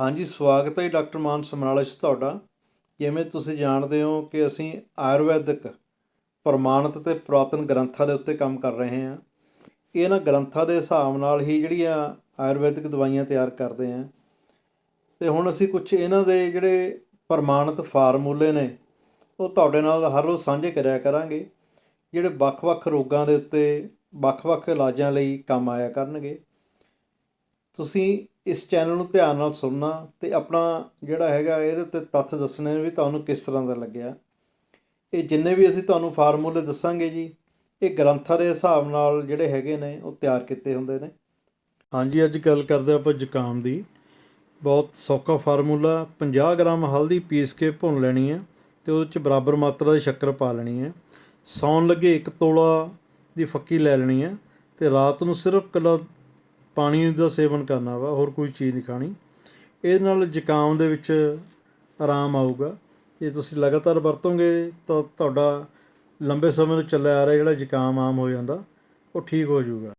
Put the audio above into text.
ਹਾਂਜੀ, ਸਵਾਗਤ ਹੈ ਡਾਕਟਰ ਮਾਨ ਸਮਰਾਲਾ 'ਚ ਤੁਹਾਡਾ। ਜਿਵੇਂ ਤੁਸੀਂ ਜਾਣਦੇ ਹੋ ਕਿ ਅਸੀਂ ਆਯੁਰਵੈਦਿਕ ਪ੍ਰਮਾਣਿਤ ਅਤੇ ਪੁਰਾਤਨ ਗ੍ਰੰਥਾਂ ਦੇ ਉੱਤੇ ਕੰਮ ਕਰ ਰਹੇ ਹਾਂ? ਇਹਨਾਂ ਗ੍ਰੰਥਾਂ ਦੇ ਹਿਸਾਬ ਨਾਲ ਹੀ ਜਿਹੜੀਆਂ ਆਯੁਰਵੈਦਿਕ ਦਵਾਈਆਂ ਤਿਆਰ ਕਰਦੇ ਹਾਂ। ਅਤੇ ਹੁਣ ਅਸੀਂ ਕੁਝ ਇਹਨਾਂ ਦੇ ਜਿਹੜੇ ਪ੍ਰਮਾਣਿਤ ਫਾਰਮੂਲੇ ਨੇ, ਉਹ ਤੁਹਾਡੇ ਨਾਲ ਹਰ ਰੋਜ਼ ਸਾਂਝੇ ਕਰਿਆ ਕਰਾਂਗੇ, ਜਿਹੜੇ ਵੱਖ-ਵੱਖ ਰੋਗਾਂ ਦੇ ਉੱਤੇ ਵੱਖ-ਵੱਖ ਇਲਾਜਾਂ ਲਈ ਕੰਮ ਆਇਆ ਕਰਨਗੇ। ਤੁਸੀਂ ਇਸ ਚੈਨਲ ਨੂੰ ਧਿਆਨ ਨਾਲ ਸੁਣਨਾ ਤੇ ਆਪਣਾ ਜਿਹੜਾ ਹੈਗਾ ਇਹਦੇ ਉੱਤੇ ਤੱਥ ਦੱਸਣੇ ਵੀ ਤੁਹਾਨੂੰ ਕਿਸ ਤਰ੍ਹਾਂ ਦਾ ਲੱਗਿਆ। ਇਹ ਜਿੰਨੇ ਵੀ ਅਸੀਂ ਤੁਹਾਨੂੰ ਫਾਰਮੂਲੇ ਦੱਸਾਂਗੇ ਜੀ, ਇਹ ਗ੍ਰੰਥਾਂ ਦੇ ਹਿਸਾਬ ਨਾਲ ਜਿਹੜੇ ਹੈਗੇ ਨੇ, ਉਹ ਤਿਆਰ ਕੀਤੇ ਹੁੰਦੇ ਨੇ। ਹਾਂਜੀ, ਅੱਜ ਗੱਲ ਕਰਦੇ ਆਪਾਂ ਜ਼ੁਕਾਮ ਦੀ। ਬਹੁਤ ਸੌਖਾ ਫਾਰਮੂਲਾ 50 ਗ੍ਰਾਮ ਹਲਦੀ ਪੀਸ ਕੇ ਭੁੰਨ ਲੈਣੀ ਹੈ ਤੇ ਉਹਦੇ ਚ ਬਰਾਬਰ ਮਾਤਰਾ ਦੀ ਸ਼ੱਕਰ ਪਾ ਲੈਣੀ ਹੈ। ਸੌਣ ਲੱਗੇ ਇੱਕ ਤੋਲਾ ਦੀ ਫੱਕੀ ਲੈ ਲੈਣੀ ਹੈ ਤੇ ਰਾਤ ਨੂੰ ਸਿਰਫ ਕੱਲਾ ਪਾਣੀ ਦਾ ਸੇਵਨ ਕਰਨਾ ਵਾ, ਹੋਰ ਕੋਈ ਚੀਜ਼ ਨਹੀਂ ਖਾਣੀ। ਇਹਦੇ ਨਾਲ ਜ਼ੁਕਾਮ ਦੇ ਵਿੱਚ ਆਰਾਮ ਆਊਗਾ। ਜੇ ਤੁਸੀਂ ਲਗਾਤਾਰ ਵਰਤੋਗੇ ਤਾਂ ਤੁਹਾਡਾ ਲੰਬੇ ਸਮੇਂ ਤੋਂ ਚੱਲਿਆ ਆ ਰਿਹਾ ਜਿਹੜਾ ਜ਼ੁਕਾਮ ਆਮ ਹੋ ਜਾਂਦਾ, ਉਹ ਠੀਕ ਹੋ ਜਾਊਗਾ।